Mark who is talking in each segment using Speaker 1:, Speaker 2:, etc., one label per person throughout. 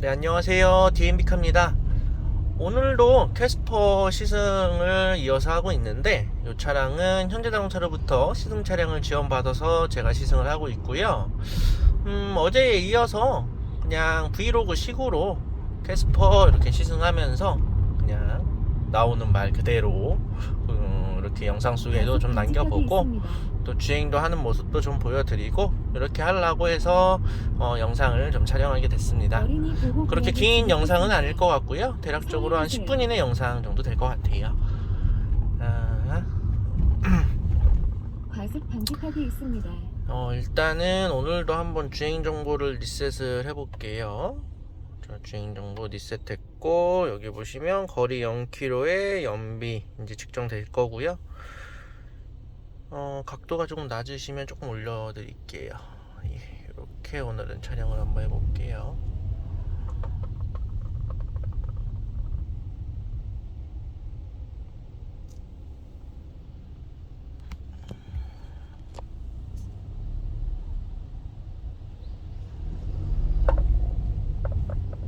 Speaker 1: 네, 안녕하세요. DM비카입니다. 오늘도 캐스퍼 시승을 이어서 하고 있는데, 이 차량은 현대자동차로부터 시승 차량을 지원받아서 제가 시승을 하고 있고요. 음, 어제에 이어서 그냥 브이로그 식으로 캐스퍼 이렇게 시승하면서 그냥 나오는 말 그대로 음, 이렇게 영상 속에도 좀 남겨보고 또 주행도 하는 모습도 좀 보여드리고 이렇게 하려고 해서 어, 영상을 좀 촬영하게 됐습니다. 그렇게 긴 영상은 아닐 것 같고요. 대략적으로 한 10분 이내 영상 정도 될 것 같아요. 아,
Speaker 2: 있습니다.
Speaker 1: 어, 일단은 오늘도 한번 주행 정보를 리셋을 해볼게요. 자, 주행 정보 리셋했고 여기 보시면 거리 0km에 연비 이제 측정될 거고요. 어, 각도가 조금 낮으시면 조금 올려드릴게요. 예, 이렇게 오늘은 촬영을 한번 해볼게요.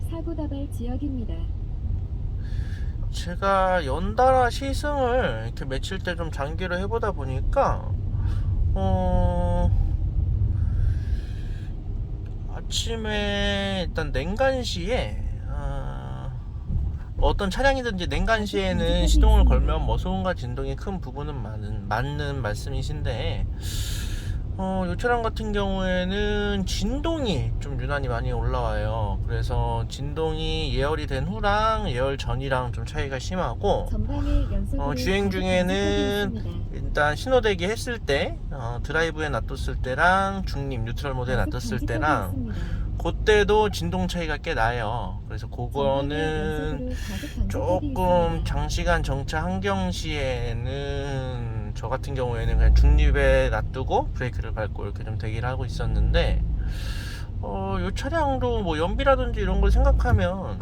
Speaker 2: 사고 다발 지역입니다.
Speaker 1: 제가 연달아 시승을 이렇게 며칠 때 좀 장기로 해보다 보니까 어 아침에 일단 냉간시에 아, 어떤 차량이든지 냉간시에는 시동을 걸면 뭐 소음과 진동이 큰 부분은 많은, 맞는 말씀이신데 어, 이 차량 같은 경우에는 진동이 좀 유난히 많이 올라와요. 그래서 진동이 예열이 된 후랑 예열 전이랑 좀 차이가 심하고 어, 주행 중에는. 일단 신호대기 했을 때 어, 드라이브에 놔뒀을 때랑 중립 뉴트럴 모드에 놔뒀을 때랑. 그때도 진동 차이가 꽤 나요. 그래서 그거는 조금. 장시간 정차 환경 시에는 저 같은 경우에는 그냥 중립에 놔두고 브레이크를 밟고 이렇게 좀 대기를 하고 있었는데 어, 이 차량도 뭐 연비라든지 이런 걸 생각하면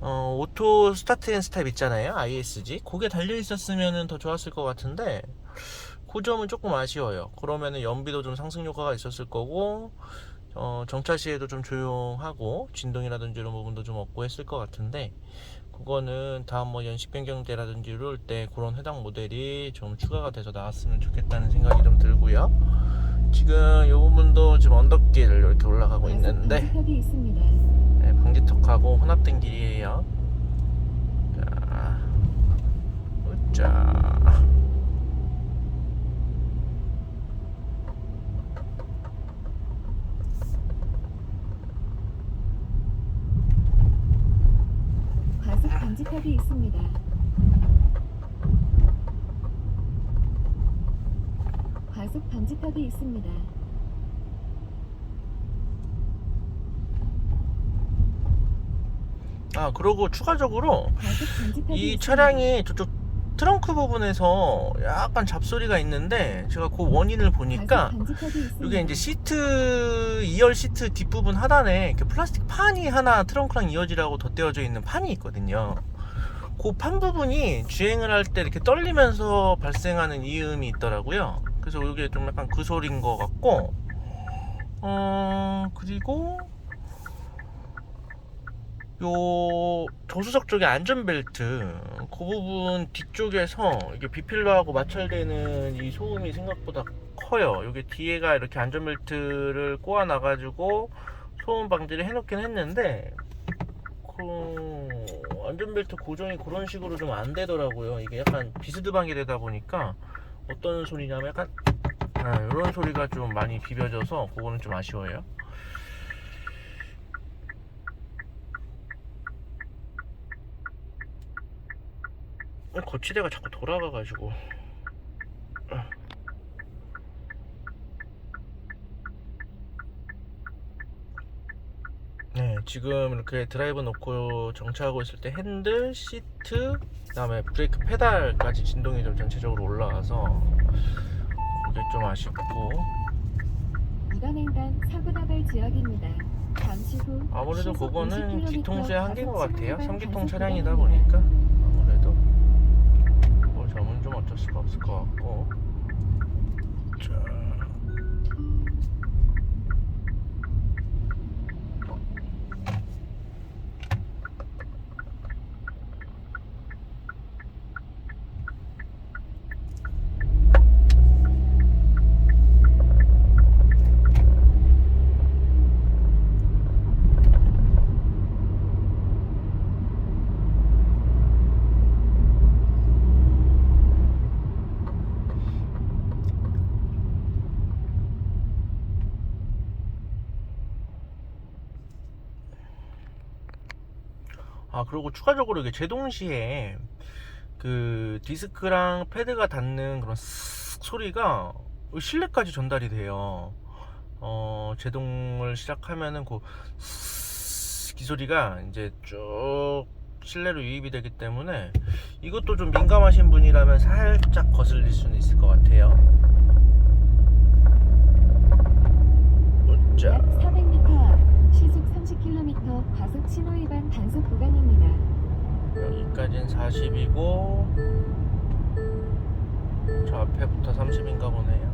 Speaker 1: 어, 오토 스타트 앤 스탑 있잖아요. ISG 그게 달려 있었으면 더 좋았을 것 같은데 그 점은 조금 아쉬워요. 그러면은 연비도 좀 상승 효과가 있었을 거고 어, 정차 시에도 좀 조용하고 진동이라든지 이런 부분도 좀 없고 했을 것 같은데 그거는 다음 뭐 연식 변경 때라든지 이럴 때 그런 해당 모델이 좀 추가가 돼서 나왔으면 좋겠다는 생각이 좀 들고요. 지금 이 부분도 지금 언덕길 이렇게 올라가고 있는데. 네, 방지턱하고 혼합된 길이에요. 자, 자.
Speaker 2: 과속 방지턱이 있습니다. 과속 방지턱이 있습니다.
Speaker 1: 아 그리고 추가적으로
Speaker 2: 이.
Speaker 1: 차량이 저쪽 트렁크 부분에서 약간 잡소리가 있는데 제가 그 원인을 보니까. 이게 이제 시트 2열 시트 뒷부분 하단에 이렇게 플라스틱 판이 하나 트렁크랑 이어지라고 덧대어져 있는 판이 있거든요. 그 판 부분이 주행을 할 때 이렇게 떨리면서 발생하는 이음이 있더라고요. 그래서 이게 좀 약간 그 소리인 것 같고, 어 그리고 요 조수석 쪽에 안전벨트 그 부분 뒤쪽에서 이게 비필러하고 마찰되는 이 소음이 생각보다 커요. 여기 뒤에가 이렇게 안전벨트를 꼬아 놔 가지고 소음 방지를 해놓긴 했는데 그 안전벨트 고정이 그런 식으로 좀 안 되더라고요. 이게 약간 비스드방이 되다 보니까 어떤 소리냐면 약간 아, 이런 소리가 좀 많이 비벼져서 그거는 좀 아쉬워요. 어, 거치대가 자꾸 돌아가가지고 네 지금 이렇게 드라이브 놓고 정차하고 있을 때 핸들, 시트, 그 다음에 브레이크 페달까지 진동이 좀 전체적으로 올라와서 그게 좀 아쉽고
Speaker 2: 이단횡단 사고 다발 지역입니다. 잠시 후
Speaker 1: 아무래도 그거는
Speaker 2: 50km
Speaker 1: 뒤통수의 한계인 것 같아요
Speaker 2: 신호가
Speaker 1: 3기통
Speaker 2: 단속
Speaker 1: 차량이다. 보니까 아무래도 뭐 점은 좀 어쩔 수가 없을 것 같고 자 아 그리고 추가적으로 이게 제동 시에 그 디스크랑 패드가 닿는 그런 쓱 소리가 실내까지 전달이 돼요. 어 제동을 시작하면은 그쓱이 소리가 이제 쭉 실내로 유입이 되기 때문에 이것도 좀 민감하신 분이라면 살짝 거슬릴 수는 있을 것 같아요.
Speaker 2: 약
Speaker 1: 자,
Speaker 2: 400m 앞 시속 30km 과속 신호 위반 단속 구간입니다.
Speaker 1: 여기까지는 40이고 저 앞에부터 30인가 보네요.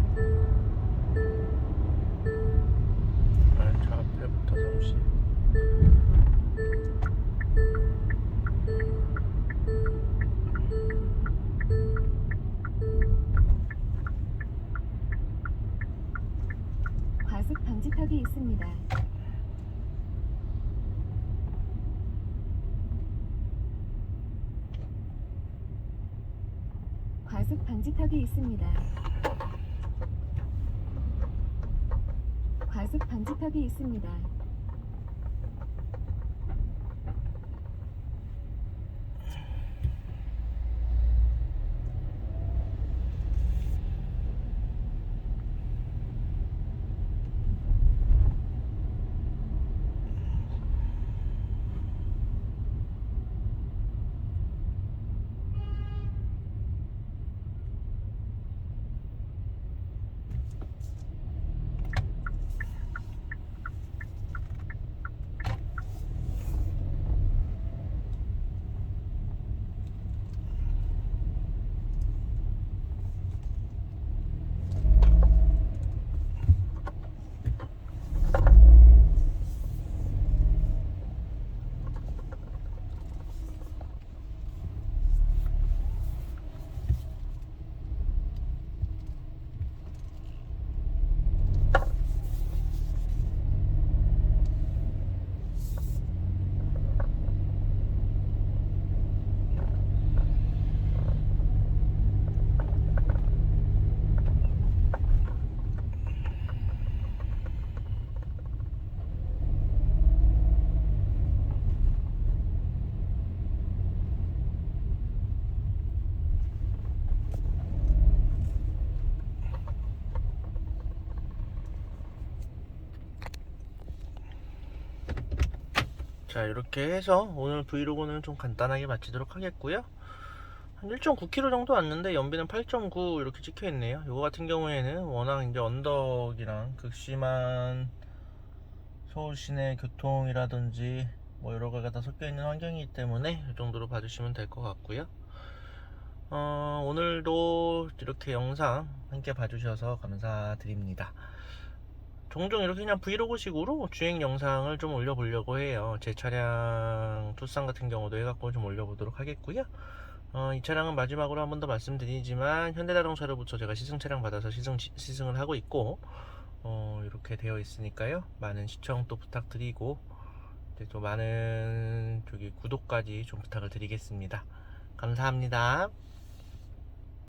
Speaker 1: 아, 저 앞에부터 30.
Speaker 2: 과속 방지턱이 있습니다. 과속 방지턱이 있습니다.
Speaker 1: 자 이렇게 해서 오늘 브이로그는 좀 간단하게 마치도록 하겠고요. 한 1.9km 정도 왔는데 연비는 8.9 이렇게 찍혀 있네요. 이거 같은 경우에는 워낙 이제 언덕이랑 극심한 서울 시내 교통이라든지 뭐 여러 가지가 다 섞여 있는 환경이기 때문에 이 정도로 봐주시면 될 것 같고요. 어, 오늘도 이렇게 영상 함께 봐주셔서 감사드립니다 종종 이렇게 그냥 브이로그식으로 주행 영상을 좀 올려보려고 해요. 제 차량 투싼 같은 경우도 해갖고 좀 올려보도록 하겠고요. 어, 이 차량은 마지막으로 한 번 더 말씀드리지만 현대자동차로부터 제가 시승 차량 받아서 시승 시승을 하고 있고 어, 이렇게 되어 있으니까요. 많은 시청 또 부탁드리고 또 많은 저기 구독까지 좀 부탁을 드리겠습니다. 감사합니다.